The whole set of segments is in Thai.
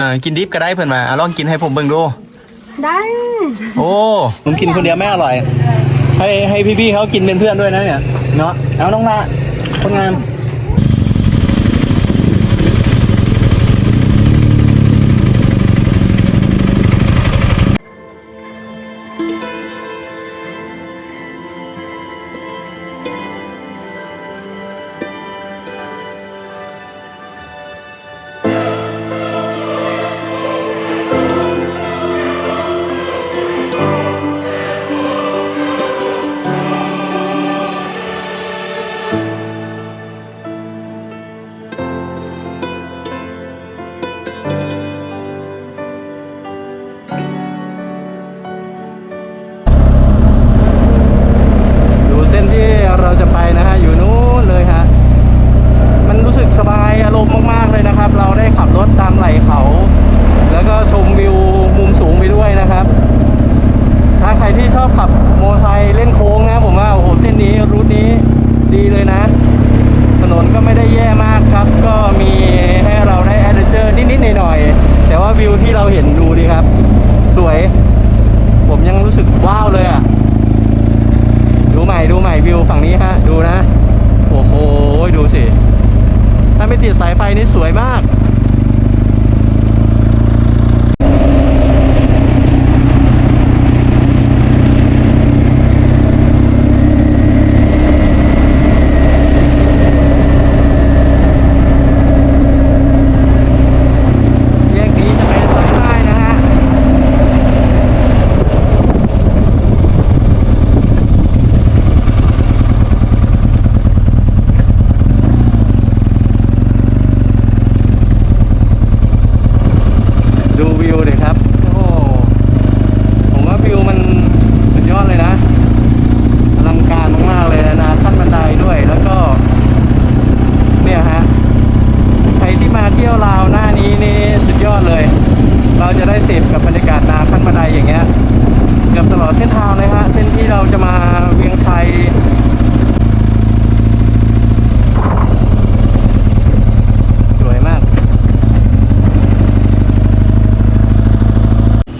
เออกินดิบก็ได้เพื่อนมาอะลองกินให้ผมเบิ่งดู ได้โอ้ผมกินคนเดียวไม่อร่อย ให้ให้พี่ๆเขากินเป็นเพื่อนด้วยนะเนี่ย เนาะเอาน้องละคนงาม ขับโมอไซค์เล่นโค้งนะผมว่าโอ้โหเส้นนี้รูทนี้ดีเลยนะ ถนนก็ไม่ได้แย่มากครับ ก็มีให้เราได้แอดเวนเจอร์นิดๆหน่อยๆแต่ว่าวิวที่เราเห็นดูดีครับ สวย ผมยังรู้สึกว้าวเลยอะดูใหม่ดูใหม่วิวฝั่งนี้ฮะ ดูนะ โอ้โหดูสิ ถ้าไม่ติดสายไฟนี่สวยมาก แยกนี้จะเป็นสายใต้นะฮะ ดูวิวเลยครับ โอ้โหผมว่าวิวมันสุดยอดเลยนะอลังการมากๆเลยนะขั้นบันไดด้วย แล้วก็ เนี่ยฮะ ใครที่มาเที่ยวลาวหน้านี้นี่สุดยอดเลย เราจะได้เสพกับบรรยากาศนาขั้นบันไดอย่างเงี้ย เกือบตลอดเส้นทางเลยฮะ เส้นที่เราจะมาเวียงชัย สวยมาก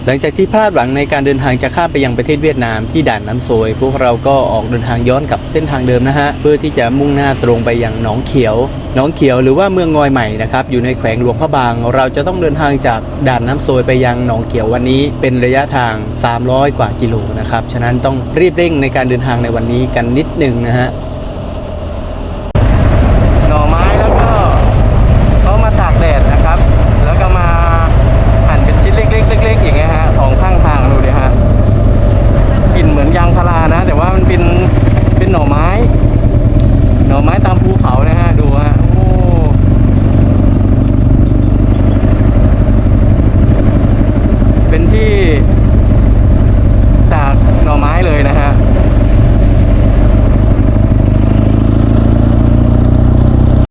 ห ลังจากที่พลาดหวังในการเดินทางจะข้ามไปยังประเทศเวียดนามที่ด่านน้ำโซย พวกเราก็ออกเดินทางย้อนกลับเส้นทางเดิมนะฮะเพื่อที่จะมุ่งหน้าตรงไปยังหนองเขียวหนองเขียวหรือว่าเมืองงอยใหม่นะครับอยู่ในแขวงหลวงพระบาง เราจะต้องเดินทางจากด่านน้ำโซยไปยังหนองเขียววันนี้ เป็นระยะทาง 300 กว่ากิโลนะครับฉะนั้นต้องรีบเร่งในการเดินทางในวันนี้กันนิดหนึ่งนะฮะ หน่อไม้แล้วก็เขามาตากแดดนะครับ แล้วก็มาหั่นเป็นชิ้นเล็กๆเล็กๆอย่างเงี้ยฮะสองข้างทางดูดิฮะกลิ่นเหมือนยางพารานะ แต่ว่ามันเป็นเป็นหน่อไม้ หน่อไม้ตามภูเขานะฮะดูฮะโอ้เป็นที่ตากหน่อไม้เลยนะฮะ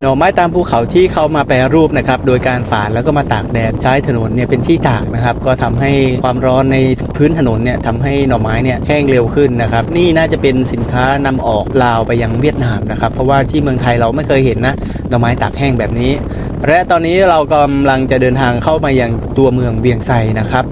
ห น่อไม้ตามภูเขาที่เขามาแปรรูปนะครับโดยการฝานแล้วก็มาตากแดดใช้ถนนเนี่ยเป็นที่ตากนะครับก็ทำให้ความร้อนในพื้นถนนเนี่ยทำให้หน่อไม้เนี่ยแห้งเร็วขึ้นนะครับนี่น่าจะเป็นสินค้านำออกลาวไปยังเวียดนามนะครับเพราะว่าที่เมืองไทยเราไม่เคยเห็นนะหน่อไม้ตากแห้งแบบนี้ และตอนนี้เรากำลังจะเดินทางเข้ามายังตัวเมืองเวียงไซนะครับ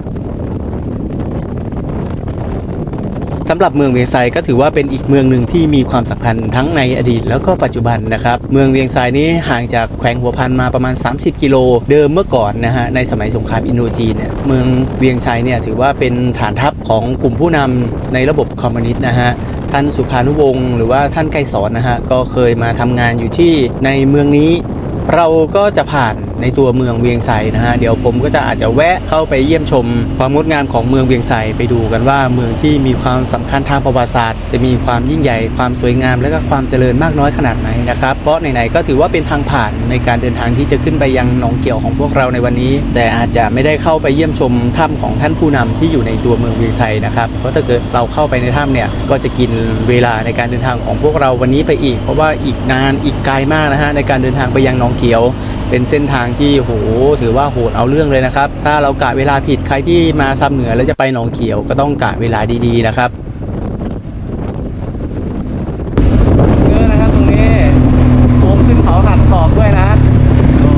สำหรับเมืองเวียงไซก็ถือว่าเป็นอีกเมืองหนึ่งที่มีความสำคัญทั้งในอดีตแล้วก็ปัจจุบันนะครับ เมืองเวียงไซนี้ห่างจากแขวงหัวพันมาประมาณ 30 กิโล เดิมเมื่อก่อนนะฮะในสมัยสงครามอินโดจีนเนี่ยเมืองเวียงไซเนี่ยถือว่าเป็นฐานทัพของกลุ่มผู้นำในระบบคอมมิวนิสต์นะฮะท่านสุภานุวงศ์หรือว่าท่านไกรสอนนะฮะก็เคยมาทำงานอยู่ที่ในเมืองนี้ เราก็จะผ่าน ในตัวเมืองเวียงไซนะฮะเดี๋ยวผมก็จะอาจจะแวะเข้าไปเยี่ยมชม ความงดงามของเมืองเวียงไซไปดูกันว่าเมืองที่มีความสำคัญทางประวัติศาสตร์ จะมีความยิ่งใหญ่ความสวยงาม และก็ความเจริญมากน้อยขนาดไหนนะครับเพราะไหนๆก็ถือว่าเป็นทางผ่านในการเดินทางที่จะขึ้นไปยังหนองเกี่ยวของพวกเราในวันนี้ แต่อาจจะไม่ได้เข้าไปเยี่ยมชมถ้ำของท่านผู้นำที่อยู่ในตัวเมืองเวียงไซนะครับเพราะถ้าเกิดเราเข้าไปในถ้ำเนี่ยก็จะกินเวลาในการเดินทางของพวกเราวันนี้ไปอีก เพราะว่าอีกนานอีกไกลมากนะฮะในการเดินทางไปยังหนองเขียว เป็นเส้นทางที่โหถือว่าโหดเอาเรื่องเลยนะครับ ถ้าเรากะเวลาผิดใครที่มาซ้ำเหนือแล้วจะไปหนองเขียวก็ต้องกะเวลาดีๆนะครับเยอะนะครับตรงนี้โค้งขึ้นเขาหักศอกด้วยนะดู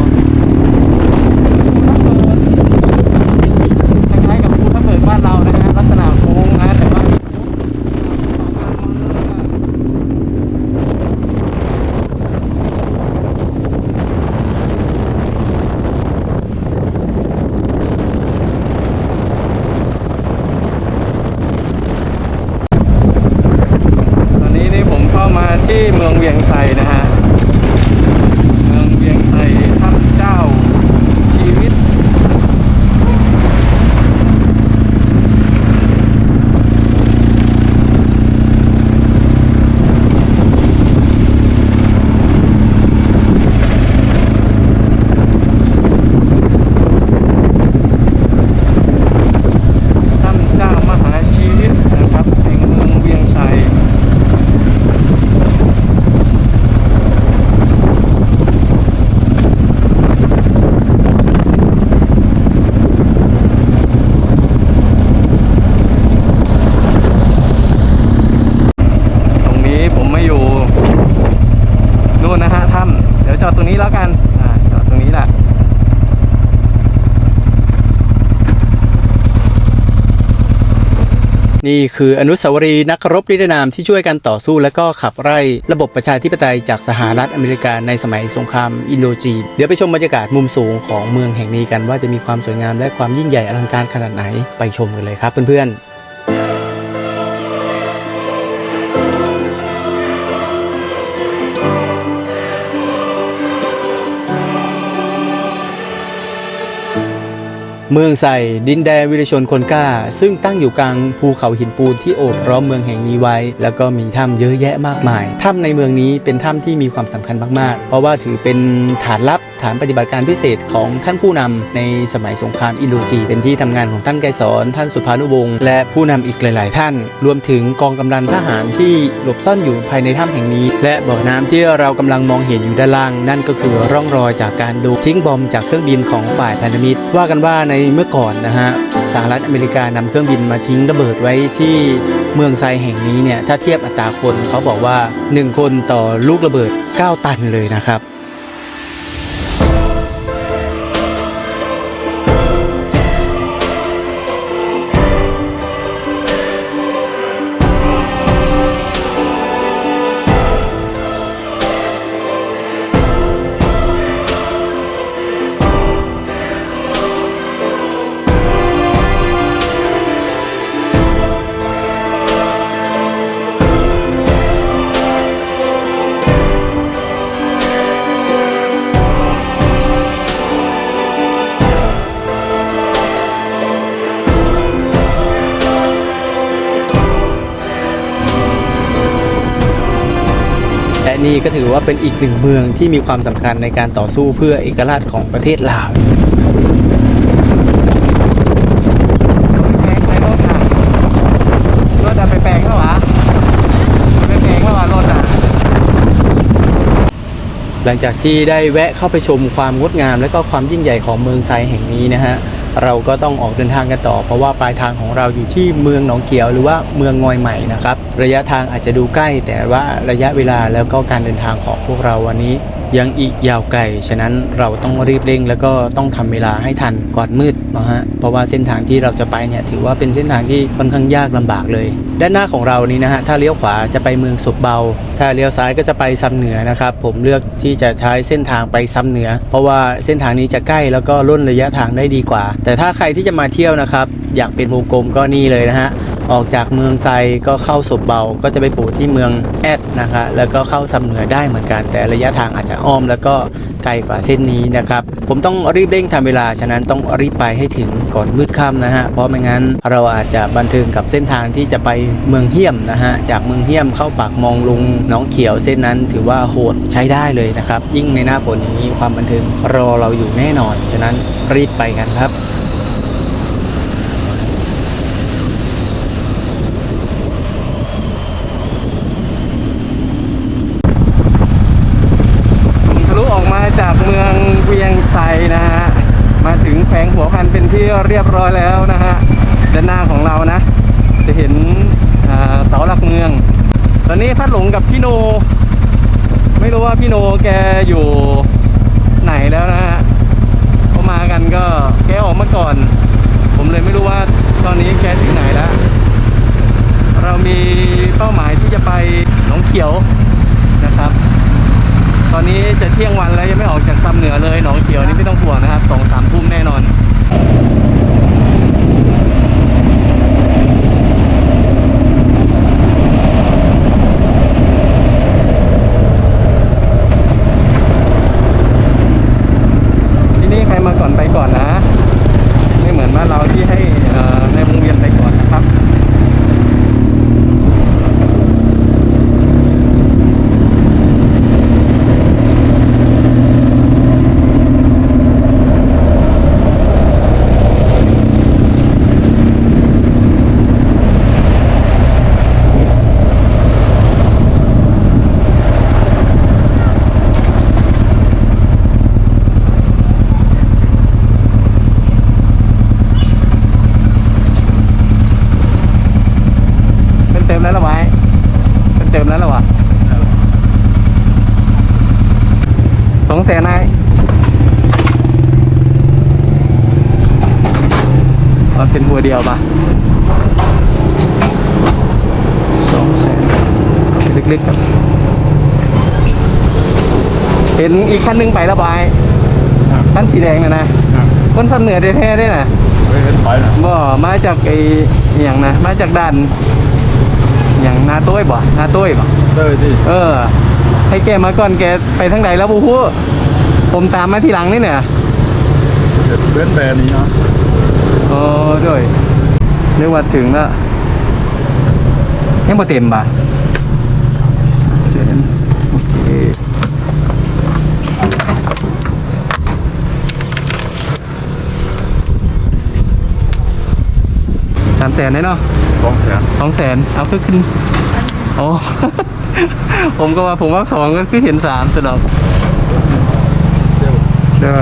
นี่คืออนุสาวรีย์นักรบนิรนามที่ช่วยกันต่อสู้ และก็ขับไล่ระบบประชาธิปไตยจากสหรัฐอเมริกาในสมัยสงครามอินโดจีนเดี๋ยวไปชมบรรยากาศมุมสูงของเมืองแห่งนี้กันว่าจะมีความสวยงามและความยิ่งใหญ่อลังการขนาดไหนไปชมกันเลยครับเพื่อนๆ เมืองไซดินแดนวิรชนคนกล้า ซึ่งตั้งอยู่กลางภูเขาหินปูนที่โอบล้อมเมืองแห่งนี้ไว้ แล้วก็มีถ้ำเยอะแยะมากมายถ้ำในเมืองนี้เป็นถ้ำที่มีความสำคัญมากๆ เพราะว่าถือเป็นฐานลับ ฐานปฏิบัติการพิเศษของท่านผู้นำในสมัยสงครามอินโดจีนเป็นที่ทำงานของท่านไกรสอนท่านสุภานุวงศ์และผู้นำอีกหลาย ๆ ท่าน รวมถึงกองกำลังทหารที่หลบซ่อนอยู่ภายในถ้ำแห่งนี้ และบ่อน้ำที่เรากำลังมองเห็นอยู่ด้านล่าง นั่นก็คือร่องรอยจากการโดนทิ้งบอมจากเครื่องบินของฝ่ายพันธมิตร ว่ากันว่าในเมื่อก่อนนะฮะสหรัฐอเมริกานำเครื่องบินมาทิ้งระเบิดไว้ที่เมืองไซแห่งนี้เนี่ยถ้าเทียบอัตราคนเขาบอกว่า 1 คนต่อลูกระเบิด 9 ตันเลยนะครับ ก็ถือว่าเป็นอีกหนึ่งเมืองที่มีความสำคัญในการต่อสู้เพื่อเอกราชของประเทศลาวแปลงในรถอะรถจะไปแปลงแล้ววะไปแปลงแล้ววะรถอะหลังจากที่ได้แวะเข้าไปชมความงดงามและก็ความยิ่งใหญ่ของเมืองไซแห่งนี้นะฮะ เราก็ต้องออกเดินทางกันต่อ เพราะว่าปลายทางของเราอยู่ที่เมืองหนองเกียวหรือว่าเมืองงอยใหม่นะครับ ระยะทางอาจจะดูใกล้ แต่ว่าระยะเวลาแล้วก็การเดินทางของพวกเราวันนี้ ยังอีกยาวไกล ฉะนั้นเราต้องรีบเร่ง แล้วก็ต้องทำเวลาให้ทันก่อนมืดนะฮะ เพราะว่าเส้นทางที่เราจะไปเนี่ยถือว่าเป็นเส้นทางที่ค่อนข้างยากลำบากเลย ด้านหน้าของเรานี้นะฮะ ถ้าเลี้ยวขวาจะไปเมืองศพเบา ถ้าเลี้ยวซ้ายก็จะไปซ้ำเหนือนะครับ ผมเลือกที่จะใช้เส้นทางไปซ้ำเหนือ เพราะว่าเส้นทางนี้จะใกล้แล้วก็ล่นระยะทางได้ดีกว่า แต่ถ้าใครที่จะมาเที่ยวนะครับ อยากเป็นวงกลมก็นี่เลยนะฮะ ออกจากเมืองไซก็เข้าศพเบาก็จะไปโผล่ที่เมืองแอดนะคะแล้วก็เข้าซ้ำเหนือได้เหมือนกัน แต่ระยะทางอาจจะอ้อม แล้วก็ไกลกว่าเส้นนี้นะครับผมต้องรีบเร่งทำเวลาฉะนั้นต้องรีบไปให้ถึงก่อนมืดค่ำนะฮะเพราะไม่งั้นเราอาจจะบันเทิงกับเส้นทางที่จะไปเมืองเฮียมนะฮะจากเมืองเฮียมเข้าปากมองลุงน้องเขียวเส้นนั้นถือว่าโหดใช้ได้เลยนะครับยิ่งในหน้าฝนอย่างนี้ความบันเทิงรอเราอยู่แน่นอน ฉะนั้นรีบไปกันครับ็นหัวเดียวปะสองแสนเล็กๆครับ เห็นอีกคันหนึ่งไประบายคันสีแดงนะนะคนสัำเหนือแท้ๆด้วยน่ะบ่มาจากไอ้อย่างนะ มาจากดันอย่างนาต้ยบ่นาต้ยบ่เออ ให้แกมาก่อนแกไปทางไหนแล้วบูฮู้ผมตามมาทีหลังนี่เนี่ยเดินแบนนี้เนาะ โอ้ด้วยนึกว่าถึงแล้วยังบ่เต็มบ่ะเชิญโอเคสามแสนได้เนาะสองแสนสองแสนเอาขึ้นขึ้นโอ้ ผมก็ว่าผมว่าสองก็คือเห็นสามสะดอกเซลได้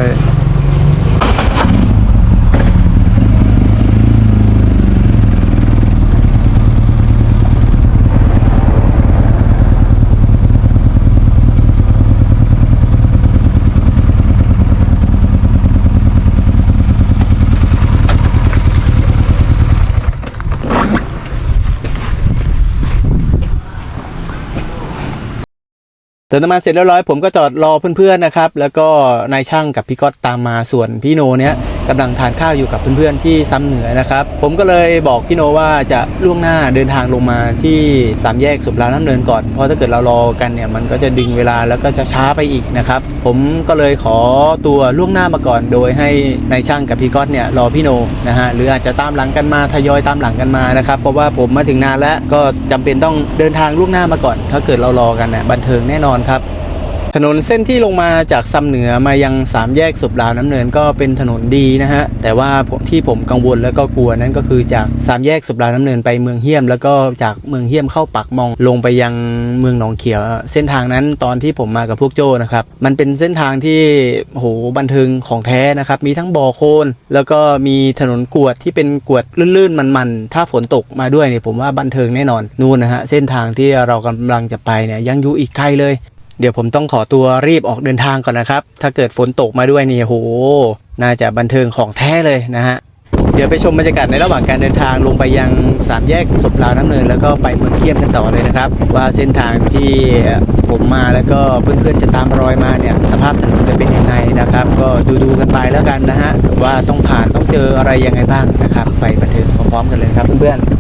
เติมน้ำมันเสร็จเรียบร้อยผมก็จอดรอเพื่อนๆนะครับ แล้วก็นายช่างกับพี่ก๊อตตามมาส่วนพี่โนเนี้ย กำลังทานข้าวอยู่กับเพื่อนๆที่ซ้ำเหนือนะครับ ผมก็เลยบอกพี่โนว่าจะล่วงหน้าเดินทางลงมาที่สามแยกสุบลาน้ำเนินก่อน เพราะถ้าเกิดเรารอกันเนี่ยมันก็จะดึงเวลาแล้วก็จะช้าไปอีกนะครับ ผมก็เลยขอตัวล่วงหน้ามาก่อน โดยให้นายช่างกับพี่ก๊อตเนี่ยรอพี่โนนะฮะหรืออาจจะตามหลังกันมาทยอยตามหลังกันมานะครับเพราะว่าผมมาถึงนานแล้วก็จำเป็นต้องเดินทางล่วงหน้ามาก่อน ถ้าเกิดเรารอกันเนี่ยบันเทิงแน่นอนครับ ถนนเส้นที่ลงมาจากซำเหนือมายังสามแยกสุบลาวน้ำเนินก็เป็นถนนดีนะฮะ แต่ว่าที่ผมกังวลแล้วก็กลัวนั่นก็คือจากสามแยกสุบลาวน้ำเนินไปเมืองเฮียม แล้วก็จากเมืองเฮียมเข้าปักมองลงไปยังเมืองหนองเขียว เส้นทางนั้นตอนที่ผมมากับพวกโจ้นะครับ มันเป็นเส้นทางที่โหบันเทิงของแท้นะครับ มีทั้งบ่อโคลนแล้วก็มีถนนกวดที่เป็นกวดลื่นๆมันๆ ถ้าฝนตกมาด้วยเนี่ยผมว่าบันเทิงแน่นอนนู่นนะฮะเส้นทางที่เรากำลังจะไปเนี่ยยังอยู่อีกไกลเลย เดี๋ยวผมต้องขอตัวรีบออกเดินทางก่อนนะครับ ถ้าเกิดฝนตกมาด้วยนี่โห น่าจะบันเทิงของแท้เลยนะฮะ เดี๋ยวไปชมบรรยากาศในระหว่างการเดินทางลงไปยังสามแยกศพลาวน้ำเนินแล้วก็ไปเมืองเทียมกันต่อเลยนะครับ ว่าเส้นทางที่ผมมาแล้วก็เพื่อนๆจะตามรอยมาเนี่ยสภาพถนนจะเป็นยังไงนะครับ ก็ดูๆกันไปแล้วกันนะฮะว่าต้องผ่านต้องเจออะไรยังไงบ้างนะครับ ไปบันเทิงพร้อมๆกันเลยครับเพื่อนๆ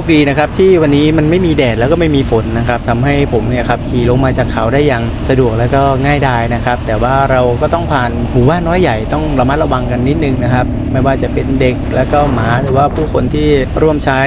คดีนะครับที่วันนี้มันไม่มีแดดแล้วก็ไม่มีฝนนะครับทำให้ผมเนี่ยครับขี่ลงมาจากเขาได้อย่างสะดวกแล้วก็ง่ายดายนะครับ แต่ว่าเราก็ต้องผ่านหมู่บ้านน้อยใหญ่ต้องระมัดระวังกันนิดนึงนะครับ ไม่ว่าจะเป็นเด็กแล้วก็หมาหรือว่าผู้คนที่ร่วมใช้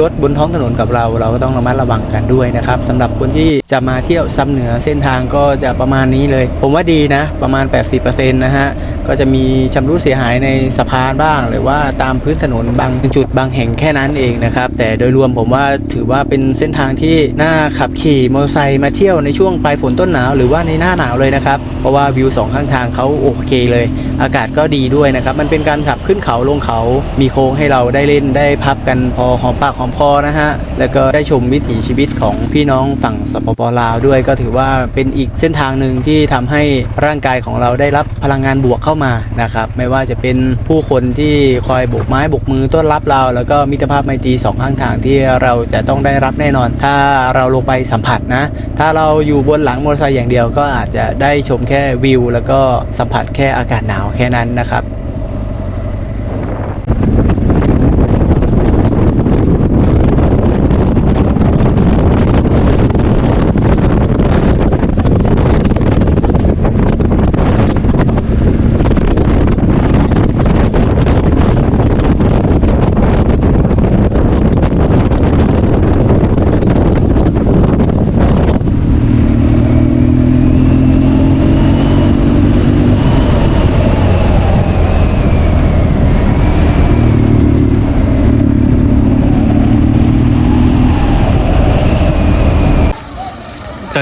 รถบนท้องถนนกับเรา เราก็ต้องระมัดระวังกันด้วยนะครับสำหรับคนที่จะมาเที่ยวซ้ำเหนือเส้นทางก็จะประมาณนี้เลย ผมว่าดีนะ ประมาณ 80%นะฮะก็จะมีชำรุดเสียหายในสะพานบ้าง หรือว่าตามพื้นถนนบางจุดบางแห่งแค่นั้นเองนะครับ แต่โดยรวมผมว่าถือว่าเป็นเส้นทางที่น่าขับขี่มอเตอร์ไซค์มาเที่ยวในช่วงปลายฝนต้นหนาวหรือว่าในหน้าหนาวเลยนะครับ เพราะว่าวิวสองข้างทางเขาโอเคเลย อากาศก็ดีด้วยนะครับ มันเป็นการขับขึ้นเขาลงเขา มีโค้งให้เราได้เล่นได้พับกันพอหอมปากหอมคอนะฮะ แล้วก็ได้ชมวิถีชีวิตของพี่น้องฝั่งสปปลาวด้วย ก็ถือว่าเป็นอีกเส้นทางหนึ่งที่ทำให้ร่างกายของเราได้รับพลังงานบวกเข้ามานะครับ ไม่ว่าจะเป็นผู้คนที่คอยบกไม้บกมือต้อนรับเรา แล้วก็มิตรภาพไมตรีสองข้างทางที่เราจะต้องได้รับแน่นอน ถ้าเราลงไปสัมผัสนะ ถ้าเราอยู่บนหลังมอเตอร์ไซค์อย่างเดียวก็อาจจะได้ชมแค่วิว แล้วก็สัมผัสแค่อากาศหนาวแค่นั้นนะครับ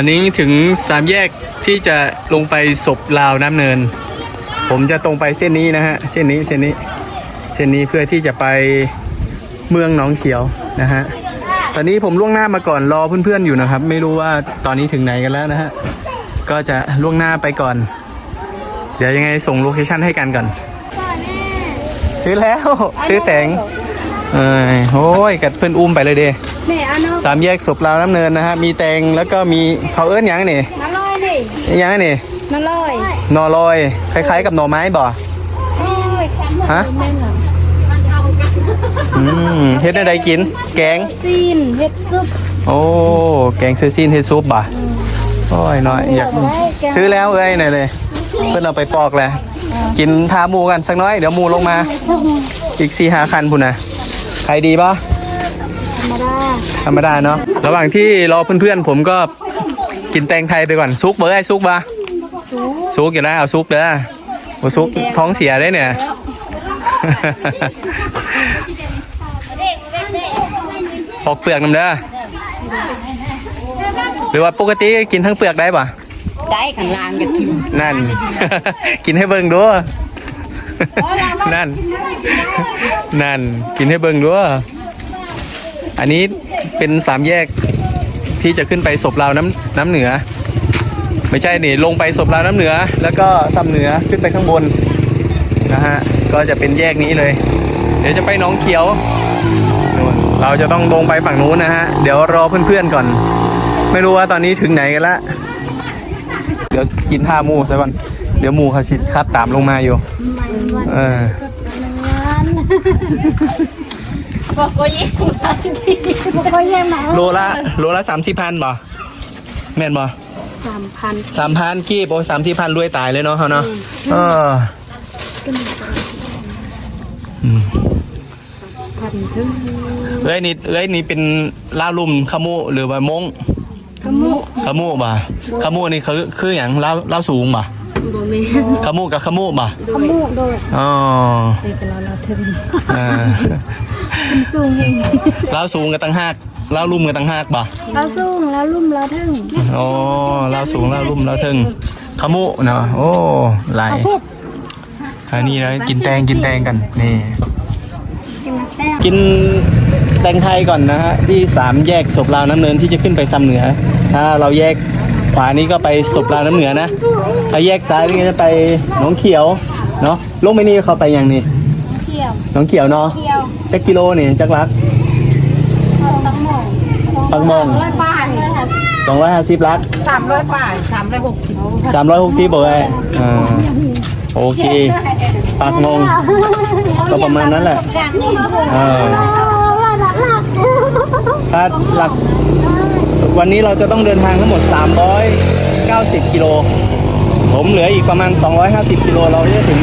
อนนี้ถึงสามแยกที่จะลงไปศพลาวน้ำเนิน ผมจะตรงไปเส้นนี้นะฮะ เส้นนี้ เส้นนี้ เส้นนี้เพื่อที่จะไปเมืองหนองเขียวนะฮะ ตอนนี้ผมล่วงหน้ามาก่อนรอเพื่อนๆอยู่นะครับ ไม่รู้ว่าตอนนี้ถึงไหนกันแล้วนะฮะ ก็จะล่วงหน้าไปก่อน เดี๋ยวยังไงส่งโลเคชั่นให้กันก่อน ซื้อแล้ว ซื้อแตงเอ้ยโอ้ยกัดเพื่อนอุ้มไปเลยเด้ แม่เอาเนาะสามแยกศพลาวน้ำเนินนะฮะมีแตงแล้วก็มีเขาเอิ้นหยังนี่มาลอยดิหยังนี่มาลอยหน่อลอยคล้าย ๆ กับหน่อไม้บ่โอ้ยฮะแม่นเหรออืมเฮ็ดอะไรกิน แกงซีนเฮ็ดซุปโอ้แกงเซอร์ซีนเฮ็ดซุปบ่ะโอ้ยน้อยอยากซื้อแล้วเอ้ยหน่อยเลย เพื่อนเอาไปปอกแหละกินทาหมูกันสักน้อยเดี๋ยวหมูลงมา อีกสี่หาคันพุ่นนะใครดีป่ะธรรมดา ธรรมดาเนาะระหว่างที่รอเพื่อนๆผมก็กินแตงไทยไปก่อนซุกเบอร์ไอ้ซุกบ่ะสูซุกอยู่นะเอาซุกเด้อโอ้ซุกท้องเสียได้เนี่ยปอกเปลือกน้ำเด้อหรือว่าปกติกินทั้งเปลือกได้ป่ะได้ขันลางอยากกินนั่น กินให้เบิ่งดูนั่น นั่น กินให้เบิ่งดูอันนี้ เป็นสามแยกที่จะขึ้นไปศพลาวน้ำน้ำเหนือ ไม่ใช่นี่ลงไปศพลาวน้ำเหนือ แล้วก็ซ้ำเหนือขึ้นไปข้างบนนะฮะก็จะเป็นแยกนี้เลย เดี๋ยวจะไปน้องเขียว เราจะต้องลงไปฝั่งนู้นนะฮะเดี๋ยวรอเพื่อนๆก่อน ไม่รู้ว่าตอนนี้ถึงไหนกันละเดี๋ยวกินท่ามูซะก่อนเดี๋ยวมูเขาชิดครับตามลงมาอยู่เออ บอกก็ยิ่งมาสิบอกก็ยิ่งมาโลละโลละสามสี่พันบ่แม่นบ่สามพันสามพันกี้โอ้สามสี่พันรวยตายเลยเนาะเขาเนาะเอออืมพันถึงเอ้ยนี่เอ้ยนี่เป็นล่าลุ่มขมูหรือว่ามงขมุขมูบ่ขมูนี่คือคืออย่างเล่าเล่าสูงบ่ โดเมขมูกับขมูบ่ขมุโดยอ๋อเป็นเราเราถึงอ่าสูงเองเล่าสูงกับตั้งหากเล่าลุ่มกับตั้งหากบ่เราสูงแล้วลุ่มเราถึงอ๋อเล่าสูงเล่าลุ่มเล่าถึงขมูเนาะโอ้หลายอันนี้นะกินแตงกินแตงกันนี่กินแต้มกินแตงไทยก่อนนะฮะที่สามแยกศพลาวน้ำเนินที่จะขึ้นไปซ้ำเหนือ ถ้าเราแยก ขวานี้ก็ไปศพลาวน้ำเหนือนะถ้าแยกซ้ายนี่ก็จะไปหนองเขียวเนาะลงไปนี่เขาไปยังนี่เที่ยวหนองเขียวเนาะเที่ยวจักกิโลนี่จักลักตั้งโมงปักมองร้อยบาทเลยค่ะสองร้อยห้าสิบลักสามร้อยบาทสามร้อยหกสิบสามร้อยหกสิบบอกไว้อ่าโอเคปักมองก็ประมาณนั้นแหละจากนี้เออว่าหลักหลักถ้าหลัก วันนี้เราจะต้องเดินทางทั้งหมด 390 กิโล ผมเหลืออีกประมาณ 250 กิโล เราจะถึง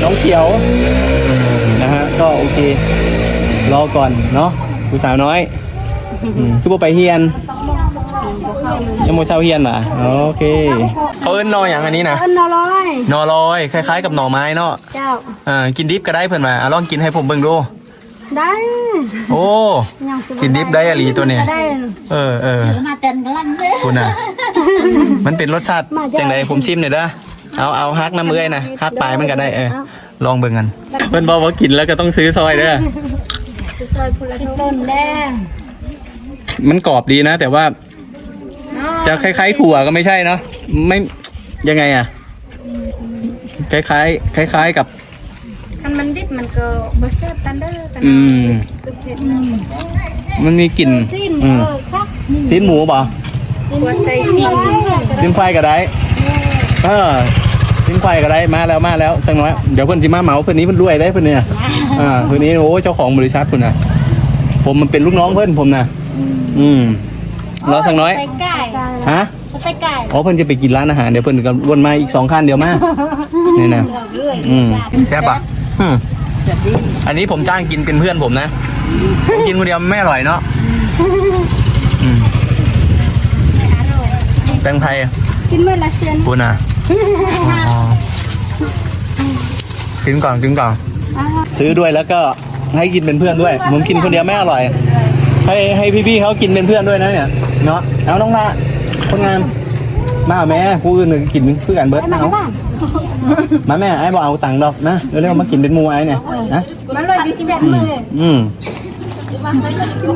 หน้องเขียวนะฮะ ก็โอเค รอก่อนเนาะผู้สาวน้อยอืมคือบ่ไปเฮียนยังโมเช้าเฮียนเหรอโอเค เขาเอิ้นนออย่างอันนี้นะเอิ้นนอร้อยหนอลอย คล้ายๆ กับหน่อไม้เนาะ เจ้าอ่ากินดิบก็ได้เพิ่นมาอะลองกินให้ผมเบิ่งดู ได้โอ้ยังสิกินดิบได้อะหลีตัวเนี่ยได้เออเออมาเต้นกันลังเลยคุณอะ มันเป็นรสชาติจังไดผมชิมหน่อยเด้อเอาเอาฮักน้ำเอื้อยนะฮักปลายมันก็ได้เออลองเบิ่งกันเพิ่นบอกว่ากินแล้วก็ต้องซื้อซอยเด้อซอยพุละต้นแดงมันกรอบดีนะ แต่ว่า จะคล้ายๆถั่วก็ไม่ใช่เนาะไม่ยังไงอะคล้ายๆคล้าย ๆกับคัน มันดิบมันก็บะเซ่บตันเดอร์ตันอืม สุกเสร็จแล้วมันมีกลิ่นสิ้นอืเอมอครับชิ้นหมูเปล่าสิ้นใส่สิ้นชิ้นไฟก็ได้ เออชิ้นไฟก็ได้มาแล้วมาแล้วสักหน้อย เดี๋ยวเพิ่นสิมาเหมาเพิ่นนี้เพิ่นรวยได้เพิ่นเนี่ยอ่าเพิ่นนี้โอ้เจ้าของบริษัทเพิ่นน่ะผมมันเป็นลูกน้องเพิ่นผมน่ะอืมรอสักหน้อยไปไก่ฮะไปไก่อ๋อเพิ่นจะไปกินร้านอาหารเดี๋ยวเพิ่นก็วนมาอีกสองคันเดี๋ยวมานี่นะ เรื่อยอืมแซ่บปะ อืมอันนี้ผมจ้างกินเป็นเพื่อนผมนะ ผมกินคนเดียวไม่อร่อยเนาะอืมแตงไทยกินเมื่อละเซนคุณอะอ๋อกินก่อนกินก่อน ซื้อด้วยแล้วก็ให้กินเป็นเพื่อนด้วย ผมกินคนเดียวไม่อร่อย ให้ให้พี่ๆเขากินเป็นเพื่อนด้วยนะเนี่ย เนาะเอาน้องละคนงามมาเอาแม่ผู้อื่นก็กินเพื่อกันเบิร์ดมาเอา มาแม่ไอ้บอกเอาตังค์ดอกนะเร็วๆมากินเป็นหมูไอ้เนี่ยนะมันเลยกินแบบอืมเลยอืมกิน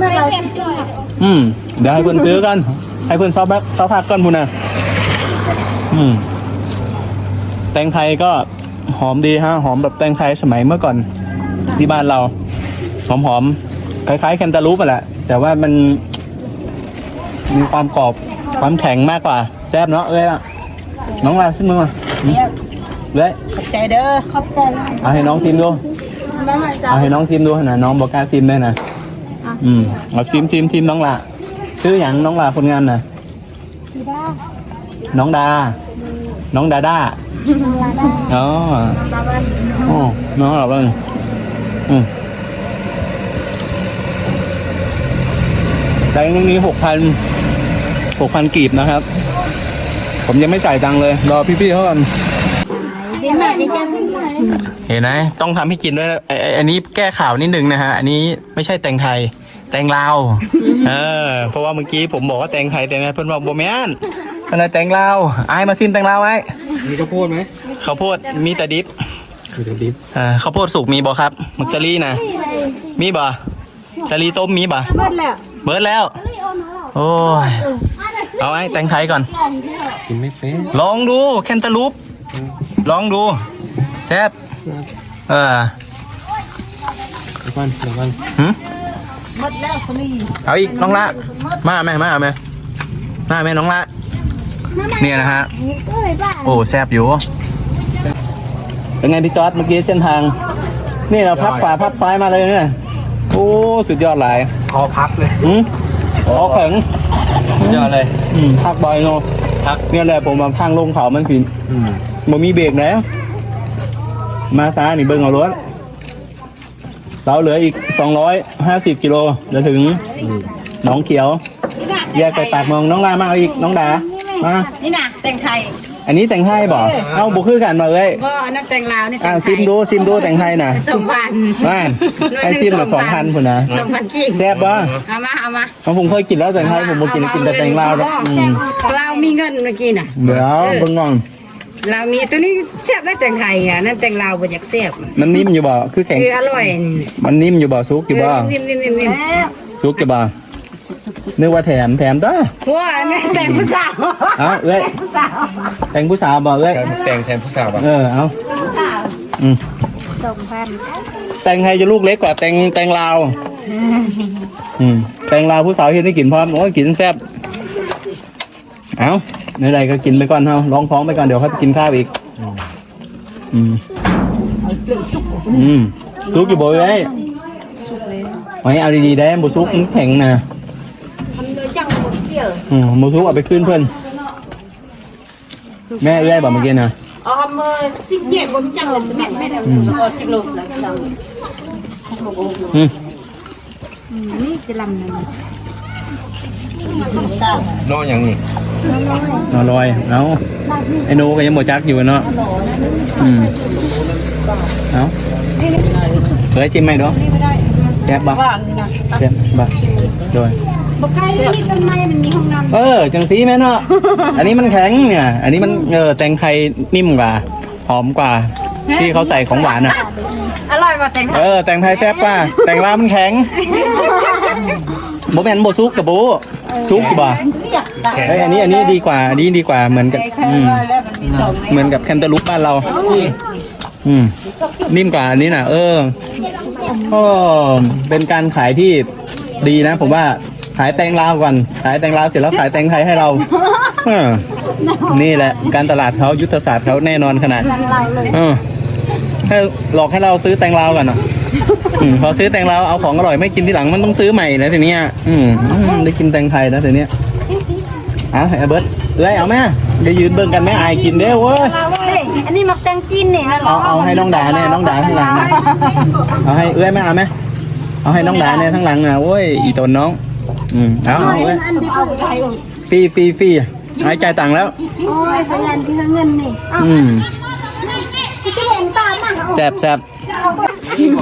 เมื่อเราสิกินอืมเดี๋ยวให้เพื่อนซื้อกันให้เพื่อนซอฟแบ็คซอฟพักก่อนพูนนะอืมแตงไทยก็หอมดีฮะหอมแบบแตงไทยสมัยเมื่อก่อน ที่บ้านเรา หอมหอมๆคล้ายๆแคนตาลูปอะแหละ แต่ว่ามัน มีความกรอบความแข็งมากกว่าแซ่บเนาะเอ้ยอะน้องลาซิมือมาอืม เลยใจเด้อขอบใจเอาให้น้องชิมดูแล้วมันจะเอาให้น้องชิมดูนะน้องบอกกล้าชิมได้นะอืมเอาชิมชิมชิมน้องละชื่ออย่างน้องละคนงานน่ะสีดาน้องดา น้องดาด้าลาดาอ๋อตาบันโอ้น้องเหรอบ้างอืมแต่ตรงนี้หกพันหกพันกีบนะครับ ผมยังไม่จ่ายตังค์เลย รอพี่ๆเขาก่อนดีมากดีจัง เห็นไหมต้องทำให้กินด้วยไอ้ไอ้อันนี้แก้ข่าวนิดนึงนะฮะ อันนี้ไม่ใช่แตงไทย แตงลาว เออ เพราะว่าเมื่อกี้ผมบอกว่าแตงไทยแต่นะเพื่อนบอกโบแมนอะไรแตงลาวไอ้ายมาซิมแตงลาวไอ้มีข้าวโพดไหมข้าวโพดมีแต่ดิบมีแต่ดิบอ่าข้าวโพดสุกมีบ่ครับมักซารีนะมีบ่ซารีต้มมีบ่เบิดแล้วเบิร์ดแล้ว โอ้ยเอาไอ้แตงไทยก่อนกินไม่เป็นลองดูแคนตาลูป ลองดูแซ่บเออเดี๋ยวก่อนเดี๋ยวก่อนหึเบิดแล้วคนนี้เอาอีกน้องละมาแม่มาแม่มาแม่น้องละเนี่ยนะฮะเอ้ยบ้าโอ้แซบอยู่เป็นไงพี่จอร์ดเมื่อกี้เส้นทาง นี่เราพับขวาพับซ้ายมาเลยเนี่ยโอ้สุดยอดหลายคอพับเลยหืมขอแข็งยอดเลย อืมพักบ่อยเนาะพักเนี่ยแหละผมมาพังลงเขามันสิอืม บ่มีเบรกนะมาซ้ายนี่เบิ่งเอารถ เราเหลืออีก 250 กิโลจะถึงหนองเขียว แยกไปปากเมองน้องลามาเอาอีกน้องดามานี่นะแต่งไทย อันนี้แต่งให้บ่เอาบุคือกันมาเลยก็อันนั้นแต่งลาวนี่แต่อ่างไทซิยมดูซิมดูแต่งให้น่ะสองพันว่านไอซิมละสองพันพุ่นนะสองพันกิ่งแซ่บบ่เอามาเอามาของผมเคยกินแล้วแต่งให้ผมบ่กินกินแต่แต่งลาวหรอกอืม ลาวมีเงินเมื่อกี้น่ะ เดี๋ยวเบิ่งก่อน ลาวมีตัวนี้แซ่บได้แต่งไทยอะนั่นแต่งลาวบ่อยากแซ่บมันนิ่มอยู่บ่คือแข็งคืออร่อยนี่มันนิ่มอยู่บ่ซุกอยู่บ่นิ่มนิ่มนิ่มนิ่มซุกอยู่บ่นึกว่าแถมแถมต้าหัวอันนั้นแต่งผู้สาวเอาเอ้ยผู้สาวแต่งผู้สาวบ่เอ้ยแต่งแทนผู้สาวอะเออเอาอืมสองพันแต่งไทยจะลูกเล็กกว่าแต่งแต่งลาวอืมแต่งลาวผู้สาวเฮ็ดให้กินพร้อมโอ้ยกินแซ่บเอา ในใดก็กินไปก่อนเฮาลองท้องไปก่อนเดี๋ยวค่อยไปกินข้าวอีก อืมอืมลูกอยู่บ่เอ้ยไว้เอาดีๆได้บุซุกมันแข็งนะทำโดยจังหมดเที่ยวอืมบุซุกเอาไปขึ้นเพื่อนแม่เอื้อยบอกเมื่อกี้นะอ๋อมือสิเจ็บบนจังเลยแม่แม่เอาออกจากโลกแล้วเราอืมนี่จะลำนั่น โน่ยังนี่นอลอยเอาไอ้หนูก็ยังบ่จักอยู่เนาะอืมเอาเคยชิมไหมเนาะแซ่บบ่แซ่บบ่โดยบกไก่นี่ต้นไม้มันมีห้องน้เออจังสีแม่เนาะอันนี้มันแข็งเนี่ย อันนี้มันเออแตงไทยนิ่มกว่า หอมกว่า ที่เขาใส่ของหวานอะอร่อยกว่าแต่งเออแตงไทยแซ่บกว่าแตงลาวมันแข็งโบแมนโบซุกกับโบ ซุกบ่เฮ้ยอันนี้อันนี้ดีกว่าอันนี้ดีกว่าเหมือนกับอืมแล้วมันมีสองเหมือนกับแคนตาลูปบ้านเรา อืมนิ่มกว่าอันนี้น่ะเออก็เป็นการขายที่ดีนะ ผมว่าขายแตงลาวก่อนขายแตงลาวเสร็จแล้วขายแตงไทยให้เราเออนี่แหละการตลาดเขายุทธศาสตร์เขาแน่นอนขนาดเออให้หลอกให้เราซื้อแตงลาวก่อนเนาะ อืมพอซื้อแตงลาวเอาของอร่อยไม่กินทีหลังมันต้องซื้อใหม่แล้วทีเนี้ยอืมอืมได้กินแตงไทยแล้วทีเนี้ยเอาไอ้เบิร์ดเอ้ยเอาแม่ได้ยืนเบิ่งกันแม่อายกินเด้อเว้ย อันนี้มักแตงจีนเนี่ยเอาเอาให้น้องดาเนี่ยน้องดาข้างหลังนะเอาให้เอ้ยไหมเอาไหมเอาให้น้องดาเนี่ยข้างหลังนะโอ้ยอีตนน้อง อืมเอาเอาเอ้ยอันที่เอาไปฟรีฟรีฟรีหายจ่ายตังค์แล้ว โอ้ยสัญญาณที่เงินนี่อืม จะเห็นตามากแซบแซบ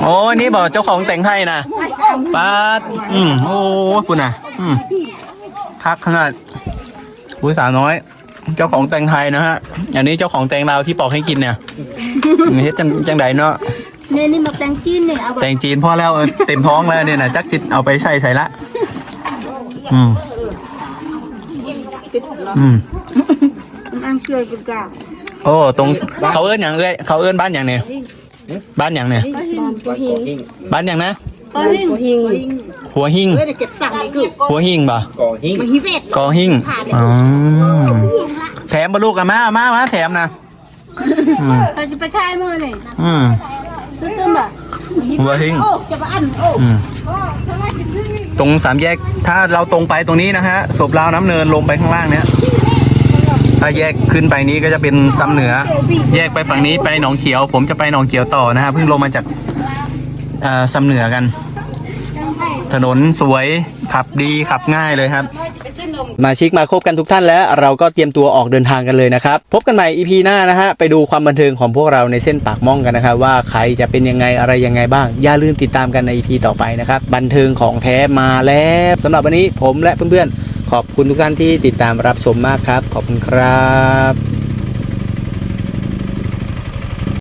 โอ้นี่บอกเจ้าของแต่งให้นะป้าดอืมโอ้คุณน่ะ อืมคักขนาดผู้สาวน้อย เจ้าของแต่งไทยนะฮะ อันนี้เจ้าของแต่งลาวที่ปอกให้กินเนี่ยเฮ็ดจังจังใดเนาะเนี่ยนี่มักแตงจีนเนี่ยเอาแต่งจีนพอแล้วเออเต็มท้องแล้วเนี่ยนะจักจิตเอาไปใส่ใส่ละ อืมอืมำอังเกลือกุกาโอ้ตรงเขาเอื้อนอย่างเอ้ยเขาเอื้อนบ้านอย่างเนี่ย บ้านอย่างเนี่ยบ้านอย่างนะ ก็หิ้งหิ้งหัวหิ่งเอ้ยแต่เจ็บปากนี่คือหัวหิ่งป่ะก่อหิ้งมันฮิเวตกอหิ่งอ๋อแถมบลูกอะมามามาแถมนะอืมเราจะไปค่ายมือนี่อืมซื้อตื้มบ่หัวหิ่งจะมาอันโอ้อืมตรงสามแยกถ้าเราตรงไปตรงนี้นะฮะศพราวน้ำเนินลงไปข้างล่างเนี้ย ถ้าแยกขึ้นไปนี้ก็จะเป็นซ้ำเหนือ แยกไปฝั่งนี้ไปหนองเขียว ผมจะไปหนองเขียวต่อนะฮะเพิ่งลงมาจากซ้ำเหนือกัน ถนนสวยขับดีขับง่ายเลยครับมาชิกมาครบกันทุกท่านแล้วเราก็เตรียมตัวออกเดินทางกันเลยนะครับ พบกันใหม่ EP หน้านะฮะ ไปดูความบันเทิงของพวกเราในเส้นปากม่องกันนะครับ ว่าใครจะเป็นยังไงอะไรยังไงบ้าง อย่าลืมติดตามกันใน EP ต่อไปนะครับ บันเทิงของแท้มาแล้วสำหรับวันนี้ผมและเพื่อนๆ ขอบคุณทุกท่านที่ติดตามรับชมมากครับ ขอบคุณครับ